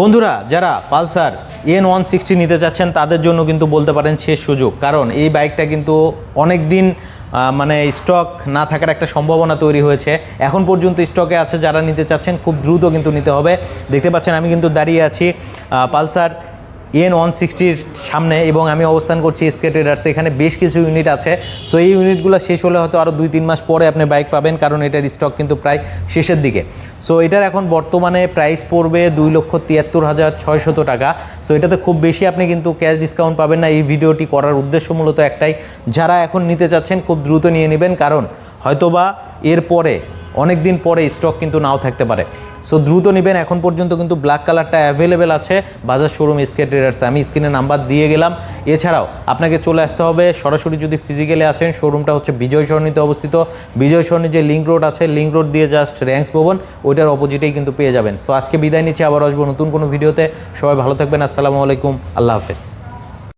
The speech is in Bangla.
বন্ধুরা, যারা পালসার এন ওয়ান সিক্সটি নিতে চাচ্ছেন তাদের জন্য কিন্তু বলতে পারেন শেষ সুযোগ। কারণ এই বাইকটা কিন্তু অনেক দিন মানে স্টক না থাকার একটা সম্ভাবনা তৈরি হয়েছে। এখন পর্যন্ত স্টকে আছে, যারা নিতে চাচ্ছেন, খুব দ্রুত কিন্তু নিতে হবে। দেখতে পাচ্ছেন, আমি কিন্তু দাঁড়িয়ে আছি পালসার এন ওয়ান সিক্সটির সামনে এবং আমি অবস্থান করছি এসকে ট্রেডার্সে এখানে বেশ কিছু ইউনিট আছে। সো এই ইউনিটগুলো শেষ হলে হয়তো আরও দুই, তিন মাস পরে আপনি বাইক পাবেন, কারণ এটার স্টক কিন্তু প্রায় শেষের দিকে। সো এটার এখন বর্তমানে প্রাইস পড়বে দুই লক্ষ তিয়াত্তর হাজার ছয়শত টাকা। সো এটাতে খুব বেশি আপনি কিন্তু ক্যাশ ডিসকাউন্ট পাবেন না। এই ভিডিওটি করার উদ্দেশ্য মূলত একটাই। যারা এখন নিতে চাচ্ছেন, খুব দ্রুত নিয়ে নেবেন। কারণ হয়তোবা এরপরে অনেক দিন পরে স্টক কিন্তু নাও থাকতে পারে। সো দ্রুত নেবেন। এখন পর্যন্ত কিন্তু ব্ল্যাক কালারটা অ্যাভেলেবেল আছে। বাজার শোরুম এসকে ট্রেডার্স আমি স্ক্রিনে নাম্বার দিয়ে গেলাম। এছাড়াও আপনাকে চলে আসতে হবে। সরাসরি যদি ফিজিক্যালি আছেন শোরুমটা হচ্ছে বিজয় সরণিতে অবস্থিত। বিজয় সরণি যে লিঙ্ক রোড আছে লিঙ্ক রোড দিয়ে জাস্ট র্যাঙ্কস ভবন, ওইটার অপোজিটেই কিন্তু পেয়ে যাবেন। সো আজকে বিদায় নিচ্ছি। আবার আসব নতুন কোনো ভিডিওতে সবাই ভালো থাকবেন। আসসালামু আলাইকুম। আল্লাহ হাফেজ।